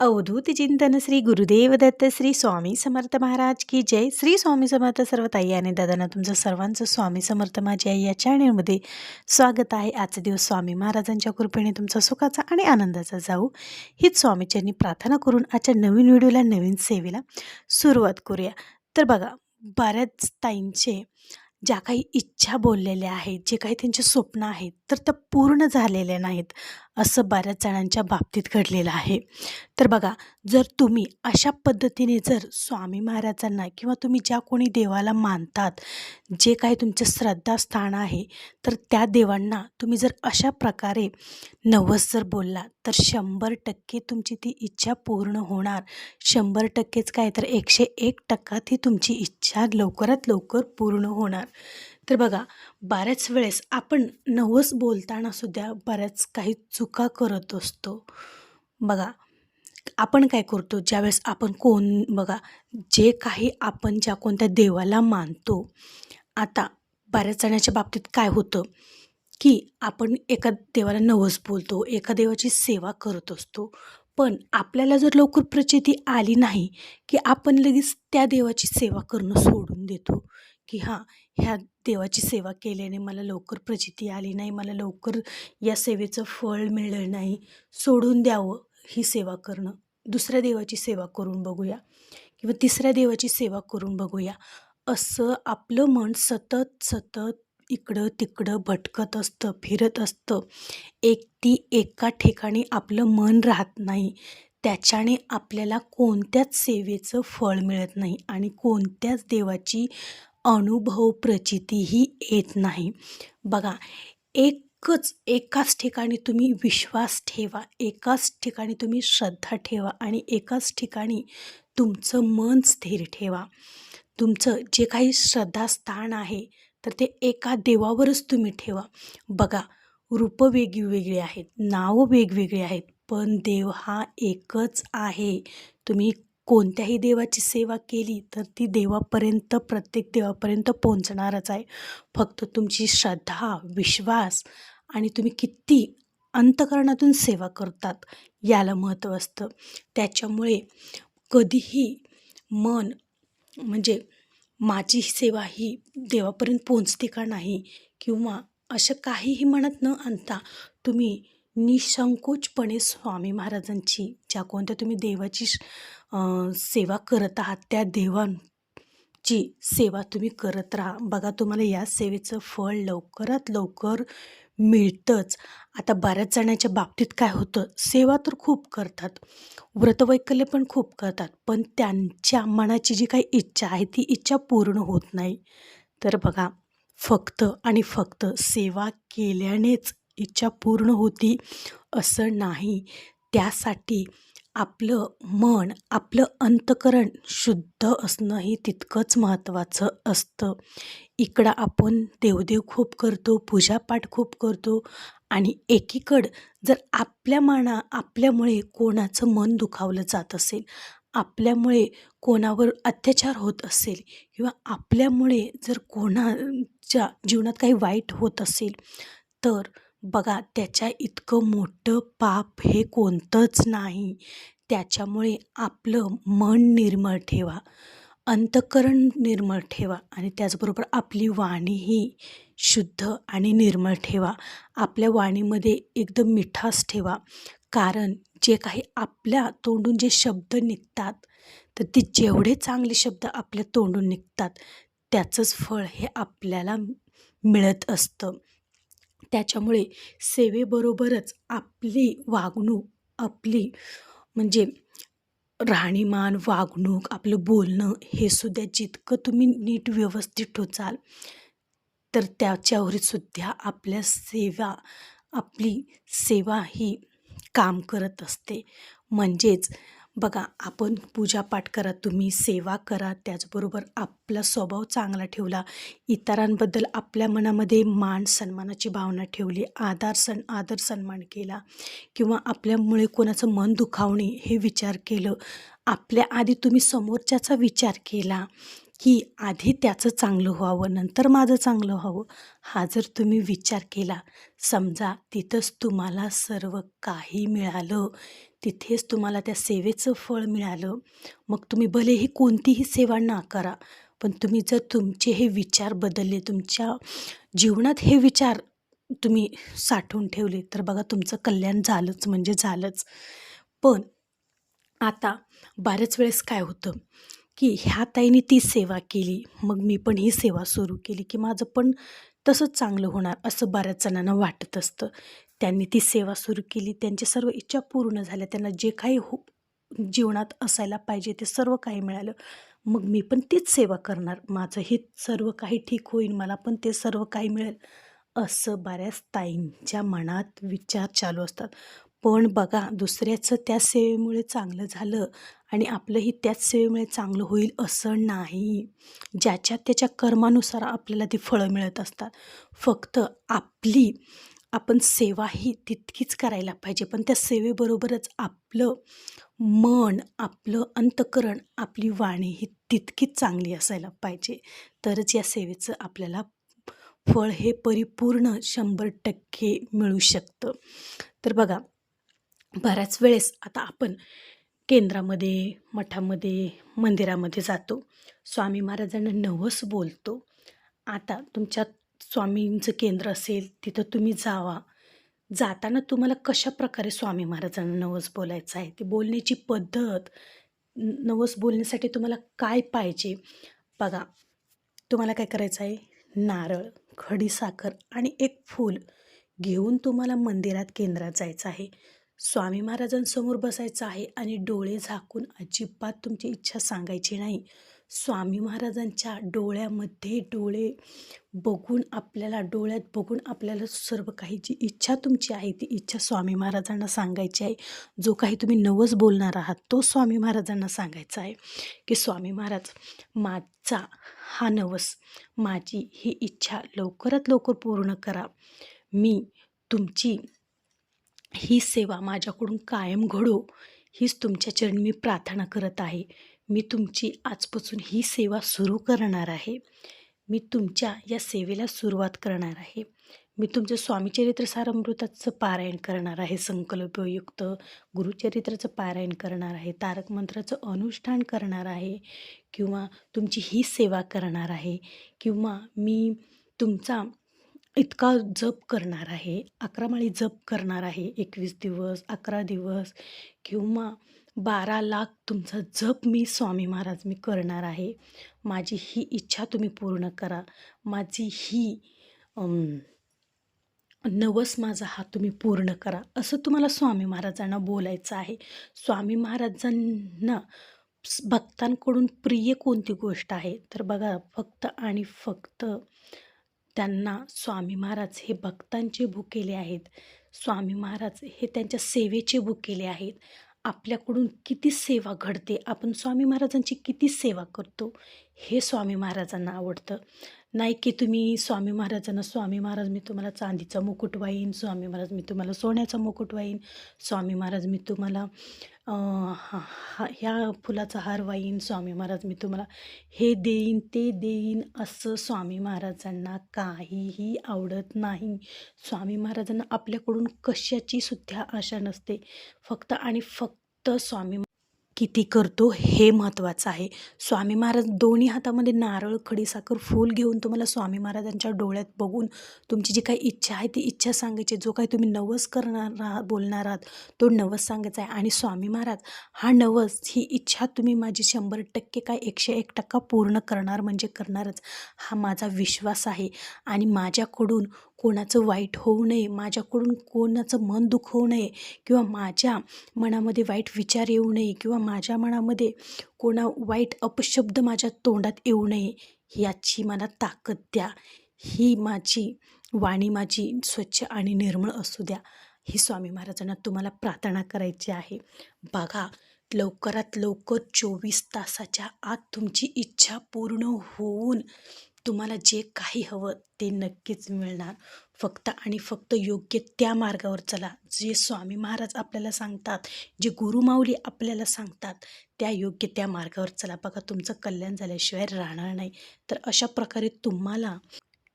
अवधूत चिंतन श्री गुरुदेव दत्त श्री स्वामी समर्थ महाराज की जय. श्री स्वामी समर्थ सर्व ताई आणि दादांना तुमचं सर्वांचं स्वामी समर्थ माझी आई या चॅनलमध्ये स्वागत आहे. आजचा दिवस स्वामी महाराजांच्या कृपेने तुमचा सुखाचा आणि आनंदाचा जाऊ. हीच स्वामीच्यांनी प्रार्थना करून आजच्या नवीन व्हिडिओला नवीन सेवेला सुरुवात करूया. तर बघा बऱ्याच ताईंचे ज्या काही इच्छा बोललेल्या आहेत जे काही त्यांचे स्वप्न आहेत तर त्या पूर्ण झालेल्या नाहीत असं बऱ्याच जणांच्या बाबतीत घडलेलं आहे. तर बघा जर तुम्ही अशा पद्धतीने जर स्वामी महाराजांना किंवा तुम्ही ज्या कोणी देवाला मानतात जे काही तुमचं श्रद्धास्थान आहे तर त्या देवांना तुम्ही जर अशा प्रकारे नवस जर बोलला तर शंभर टक्के तुमची ती इच्छा पूर्ण होणार. शंभर टक्केच काय तर एकशे एक टक्का ती तुमची इच्छा लवकरात लवकर पूर्ण होणार. तर बघा बऱ्याच वेळेस आपण नवस बोलताना सुद्धा बऱ्याच काही चुका करत असतो. बघा आपण काय करतो ज्यावेळेस आपण कोण बघा जे काही आपण ज्या कोणत्या देवाला मानतो आता बऱ्याच जणांच्या बाबतीत काय होतं की आपण एका देवाला नवस बोलतो एका देवाची सेवा करत असतो. पण आपल्याला जर लवकर प्रचिती आली नाही की आपण लगेच त्या देवाची सेवा करणं सोडून देतो. की हां ह्या देवाची सेवा केल्याने मला लवकर प्रचिती आली नाही मला लवकर या सेवेचं फळ मिळलं नाही. सोडून द्यावं ही सेवा करणं. दुसऱ्या देवाची सेवा करून बघूया किंवा तिसऱ्या देवाची सेवा करून बघूया. असं आपलं मन सतत सतत इकडं तिकडं भटकत असतं फिरत असतं. एक ती एका ठिकाणी आपलं मन राहत नाही. त्याच्याने आपल्याला कोणत्याच सेवेचं फळ मिळत नाही आणि कोणत्याच देवाची अनुभव प्रचितीही येत नाही. बघा एकच एकाच ठिकाणी तुम्ही विश्वास ठेवा एकाच ठिकाणी तुम्ही श्रद्धा ठेवा आणि एकाच ठिकाणी तुमचं मन स्थिर ठेवा. तुमचं जे काही श्रद्धास्थान आहे तर ते एका देवावरच तुम्ही ठेवा. बघा रूपं वेगवेगळी आहेत नावं वेगवेगळी आहेत पण देव हा एकच आहे. तुम्ही कोणत्याही देवाची सेवा केली तर ती देवापर्यंत प्रत्येक देवापर्यंत पोहोचणारच आहे. फक्त तुमची श्रद्धा विश्वास आणि तुम्ही किती अंतकरणातून सेवा करतात याला महत्त्व असतं. त्याच्यामुळे कधीही मन म्हणजे माझी सेवा ही देवापर्यंत पोहोचते का नाही किंवा असं काहीही म्हणत न आणता तुम्ही निसंकोचपणे स्वामी महाराजांची ज्या कोणत्या तुम्ही देवाची सेवा करत आहात त्या देवांची सेवा तुम्ही करत राहा. बघा तुम्हाला या सेवेचं फळ लवकरात लवकर मिळतंच. आता बऱ्याच जणांच्या बाबतीत काय होतं सेवा तर खूप करतात व्रतवैकल्य पण खूप करतात पण त्यांच्या मनाची जी काही इच्छा आहे ती इच्छा पूर्ण होत नाही. तर बघा फक्त आणि फक्त सेवा केल्यानेच इच्छा पूर्ण होती असं नाही. त्यासाठी आपलं मन आपलं अंतकरण शुद्ध असणंही तितकंच महत्त्वाचं असतं. इकडं आपण देवदेव खूप करतो पूजापाठ खूप करतो आणि एकीकडं जर आपल्या मना आपल्यामुळे कोणाचं मन दुखावलं जात असेल आपल्यामुळे कोणावर अत्याचार होत असेल किंवा आपल्यामुळे जर कोणाच्या जीवनात काही वाईट होत असेल तर बघा त्याच्या इतकं मोठं पाप हे कोणतंच नाही. त्याच्यामुळे आपलं मन निर्मळ ठेवा अंतकरण निर्मळ ठेवा आणि त्याचबरोबर आपली वाणीही शुद्ध आणि निर्मळ ठेवा. आपल्या वाणीमध्ये एकदम मिठास ठेवा कारण जे काही आपल्या तोंडून जे शब्द निघतात तर ते जेवढे चांगले शब्द आपल्या तोंडून निघतात त्याचंच फळ हे आपल्याला मिळत असतं. त्याच्यामुळे सेवेबरोबरच आपली वागणूक आपली म्हणजे राहणीमान वागणूक आपलं बोलणं हे सुद्धा जितकं तुम्ही नीट व्यवस्थित ठोचाल तर त्याच्यावर सुद्धा आपल्या सेवा आपली सेवा ही काम करत असते. म्हणजेच बघा आपण पूजापाठ करा तुम्ही सेवा करा त्याचबरोबर आपला स्वभाव चांगला ठेवला इतरांबद्दल आपल्या मनामध्ये मान सन्मानाची भावना ठेवली आदार सण आदर सन्मान केला किंवा आपल्यामुळे कोणाचं मन दुखावणे हे विचार केलं आपल्या आधी तुम्ही समोरच्याचा विचार केला की आधी त्याचं चांगलं व्हावं नंतर माझं चांगलं व्हावं हा जर तुम्ही विचार केला समजा तिथंच तुम्हाला सर्व काही मिळालं तिथेच तुम्हाला त्या सेवेचं फळ मिळालं. मग तुम्ही भलेही कोणतीही सेवा नाकारा पण तुम्ही जर तुमचे हे विचार बदलले तुमच्या जीवनात हे विचार तुम्ही साठवून ठेवले तर बघा तुमचं कल्याण झालंच म्हणजे झालंच. पण आता बऱ्याच वेळेस काय होतं की ह्या ताईने ती सेवा केली मग मी पण ही सेवा सुरू केली की माझं पण तसंच चांगलं होणार असं बऱ्याच जणांना वाटत असतं. त्यांनी ती सेवा सुरू केली. त्यांच्या सर्व इच्छा पूर्ण झाल्या. त्यांना जे काही हो जीवनात असायला पाहिजे ते सर्व काही मिळालं. मग मी पण तीच सेवा करणार. माझं हे सर्व काही ठीक होईल मला पण ते सर्व काही मिळेल असं बऱ्याच ताईंच्या मनात विचार चालू असतात. पण बघा दुसऱ्याचं त्या सेवेमुळे चांगलं झालं आणि आपलंही त्याच सेवेमुळे चांगलं होईल असं नाही. ज्याच्या त्याच्या कर्मानुसार आपल्याला ती फळं मिळत असतात. फक्त आपली आपण सेवा ही तितकीच करायला पाहिजे. पण त्या सेवेबरोबरच आपलं मन आपलं अंतकरण आपली वाणी ही तितकीच चांगली असायला पाहिजे. तरच या सेवेचं आपल्याला फळ हे परिपूर्ण शंभर टक्के मिळू शकतं. तर बघा बऱ्याच वेळेस आता आपण केंद्रामध्ये मठामध्ये मंदिरामध्ये जातो. स्वामी महाराजांना नवस बोलतो. आता तुमच्या स्वामींचं केंद्र असेल तिथं तुम्ही जावा. जाताना तुम्हाला कशा प्रकारे स्वामी महाराजांना नवस बोलायचं आहे? ती बोलण्याची पद्धत नवस बोलण्यासाठी तुम्हाला काय पाहिजे? बघा तुम्हाला काय करायचं आहे? नारळ खडीसाखर आणि एक फूल घेऊन तुम्हाला मंदिरात केंद्रात जायचं आहे. स्वामी महाराजांसमोर बसायचं आहे आणि डोळे झाकून अजिबात तुमची इच्छा सांगायची नाही. स्वामी महाराजांच्या डोळ्यामध्ये डोळे बघून आपल्याला डोळ्यात बघून आपल्याला सर्व काही जी इच्छा तुमची आहे ती इच्छा स्वामी महाराजांना सांगायची आहे. जो काही तुम्ही नवस बोलणार आहात तो स्वामी महाराजांना सांगायचा आहे की स्वामी महाराज माझा हा नवस माझी ही इच्छा लवकरात लवकर पूर्ण करा. मी तुमची ही सेवा माझ्याकडून कायम घडो. हीच तुमच्या चरणी मी प्रार्थना करत आहे. मी तुमची आजपासून ही सेवा सुरू करणार आहे. मी तुमच्या या सेवेला सुरुवात करणार आहे. मी तुमचं स्वामीचरित्र सारामृताचं पारायण करणार आहे. संकल्पयुक्त गुरुचरित्राचं पारायण करणार आहे. तारक मंत्राचं अनुष्ठान करणार आहे. किंवा तुमची ही सेवा करणार आहे. किंवा मी तुमचा इतका जप करणार आहे. अकरा माळी जप करणार आहे. एकवीस दिवस अकरा दिवस. किंवा बारा लाख तुमचा जप मी स्वामी महाराज मी करणार आहे. माझी ही इच्छा तुम्ही पूर्ण करा. माझी ही नवस माझा हा तुम्ही पूर्ण करा. असं तुम्हाला स्वामी महाराजांना बोलायचं आहे. स्वामी महाराजांना भक्तांकडून प्रिय कोणती गोष्ट आहे? तर बघा फक्त आणि फक्त त्यांना स्वामी महाराज हे भक्तांचे भुकेले आहेत. स्वामी महाराज हे त्यांच्या सेवेचे भुकेले आहेत. आपल्याकडून किती सेवा घडते? आपण स्वामी महाराजांची किती सेवा करतो? हे स्वामी महाराजांना आवडतं. नाही की तुम्ही स्वामी महाराजांना स्वामी महाराज मी तुम्हाला चांदीचा मुकुट वाईन स्वामी महाराज मी तुम्हाला सोन्याचा मुकुट वाईन स्वामी महाराज मी तुम्हाला हा हा- ह्या फुलाचा हार वाईन स्वामी महाराज मी तुम्हाला हे देईन ते देईन असं स्वामी महाराजांना काहीही आवडत नाही. स्वामी महाराजांना आपल्याकडून कशाची सुद्धा आशा नसते. फक्त आणि फक्त स्वामी किती करतो हे महत्त्वाचं आहे. स्वामी महाराज दोन्ही हातामध्ये नारळ खडीसाखर फूल घेऊन तुम्हाला स्वामी महाराजांच्या डोळ्यात बघून तुमची जी काही इच्छा आहे ती इच्छा सांगायची जो काही तुम्ही नवस करणार आहात बोलणार आहात तो नवस सांगायचा आहे. आणि स्वामी महाराज हा नवस ही इच्छा तुम्ही माझी शंभर टक्के काय एकशे एक टक्का पूर्ण करणार म्हणजे करणारच. हा माझा विश्वास आहे. आणि माझ्याकडून कोणाचं वाईट होऊ नये माझ्याकडून कोणाचं मन दुखवू नये किंवा माझ्या मनामध्ये वाईट विचार येऊ नये किंवा माझ्या मनामध्ये कोणा वाईट अपशब्द माझ्या तोंडात येऊ नये याची मला ताकद द्या. ही माझी वाणी माझी स्वच्छ आणि निर्मळ असू द्या. ही स्वामी महाराजांना तुम्हाला प्रार्थना करायची आहे. बघा लवकरात लवकर चोवीस तासाच्या आत तुमची इच्छा पूर्ण होऊन तुम्हाला जे काही हवं ते नक्कीच मिळणार. फक्त आणि फक्त योग्य त्या मार्गावर चला. जे स्वामी महाराज आपल्याला सांगतात जे गुरुमाऊली आपल्याला सांगतात त्या योग्य त्या मार्गावर चला. बघा तुमचं कल्याण झाल्याशिवाय राहणार नाही. तर अशा प्रकारे तुम्हाला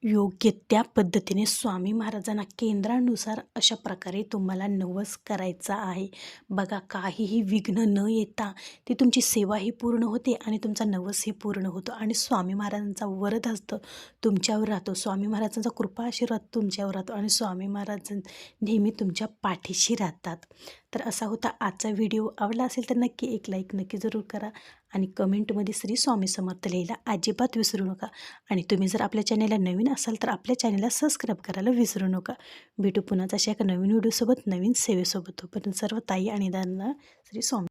योग्य त्या पद्धतीने स्वामी महाराजांना केंद्रानुसार अशा प्रकारे तुम्हाला नवस करायचा आहे. बघा काहीही विघ्न न येता ती तुमची सेवाही पूर्ण होते आणि तुमचा नवसही पूर्ण होतो आणि स्वामी महाराजांचा वरद असतो तुमच्यावर राहतो. स्वामी महाराजांचा कृपा आशीर्वाद तुमच्यावर राहतो आणि स्वामी महाराज नेहमी तुमच्या पाठीशी राहतात. तर असा होता आजचा व्हिडिओ. आवडला असेल तर नक्की एक लाईक नक्की जरूर करा. आणि कमेंटमध्ये श्री स्वामी समर्थ लिहायला अजिबात विसरू नका. आणि तुम्ही जर आपल्या चॅनेलला नवीन असाल तर आपल्या चॅनेलला सबस्क्राईब करायला विसरू नका. भेटू पुन्हाच अशा एका नवीन व्हिडिओसोबत नवीन सेवेसोबत. तोपर्यंत सर्व ताई आणि दादा श्री स्वामी